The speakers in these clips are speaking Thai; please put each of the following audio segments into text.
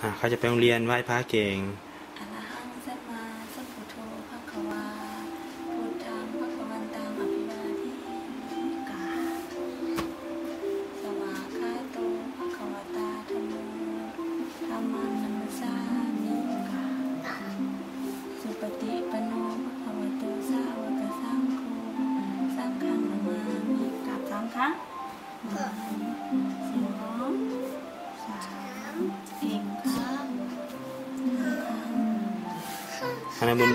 เขาจะไปโรงเรียนไหว้พระเก่งอรหังสัมมาสัมพุทโธภควาพุทธังภควันตังอภิวาทิกาสวากขาโตภควตาธัมโมธัมมังนัมสามิกาสุปฏิปโนภควโตสาวกสังโฆสังฆังนามามิกาสามครั้งหนึ่งสองสามอี หันมาบน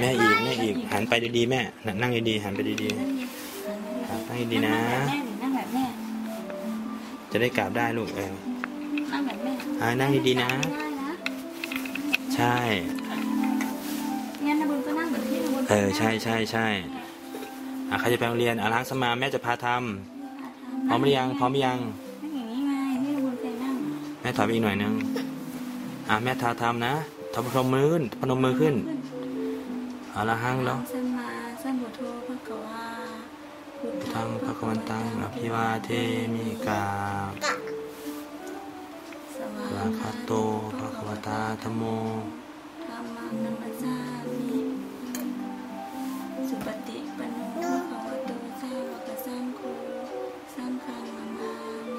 แม่อีกแม่อีกหันไปดีๆแม่น่ะนั่งดีๆหันไปดีๆครับนั่งดีๆนะ นั่งแบบแม่ จะได้กราบได้ลูกเออนั่งแบบแม่อ่านั่งดีๆนะได้นะใช่งั้นนะบุญก็นั่งแบบที่นะบุญเออใช่ใช่ใช่อะเขาจะไปโรงเรียนอาล้างสมาแม่จะพาทำพร้อมหรือยังพร้อมหรือยังนั่งอย่างนี้ไงที่นะบุญเคยนั่งแม่ถอยไปอีกหน่อยนึงอะแม่ทาทำนะ ทำพนมมือขึ้นพนมมือขึ้นอาละหังแล้วสัมมาสัมพุทโธภะคะวาพุททังพระควันตังอภิวาเทมิกาสวาลาคาโตภะคะวตาธโมธัมมังนัมสามิสุปฏิปันโนภะคะวโตสาวกสังโฆสังฆังนามา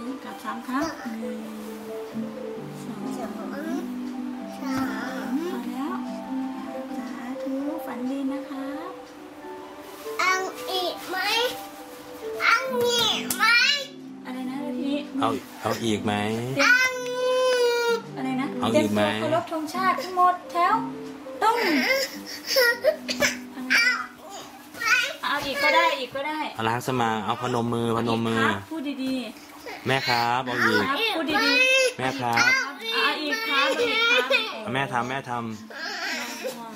มิกับสามครั้งหนึ่งสอง เอาเอาอีกไหมอังอะไรนะเอาอีกไหมเตรียตัวเคารพธงชาติทั้งหมดแถวต้องเอาอีกก็ได้อีกก็ได้อาล้างสมาเอาพนมมือพนมมือ ครับพูดดีแม่ครับเอาอีๆก ครับพูดดีแม่ครับ ๆเอาอีกครับเอาอีกครับเอาแม่ทำแม่ทง่วง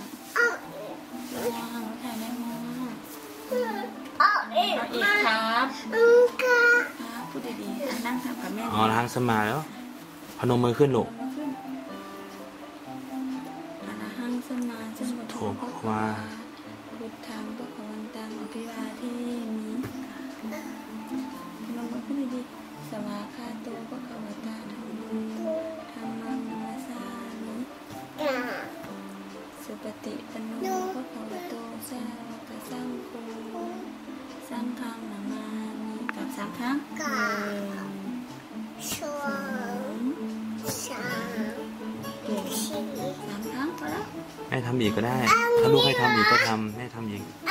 ง่วงแค่ไม่ง่วงเอาอีกเอาอีไหมกครับ อาล้างสมาแล้ว พนมมือขึ้นลูกอรหังสมาสัมพุทโธโถภะว่าพุทธังภะคะวันตังอภิวาเทมิลงมาขึ้นดีสวากขาโตภะคะวตาธัมโมธัมมังนัมสสามิสุปฏิปันโนภะคะวะโตสาวกสังโฆสังฆังนามามิกับสามครั้ง ก่งสามครั้งพอแล้วแม่ทำอีกก็ได้ ถ้าลูกให้ทำอีกก็ทำแม่ทำอีกอั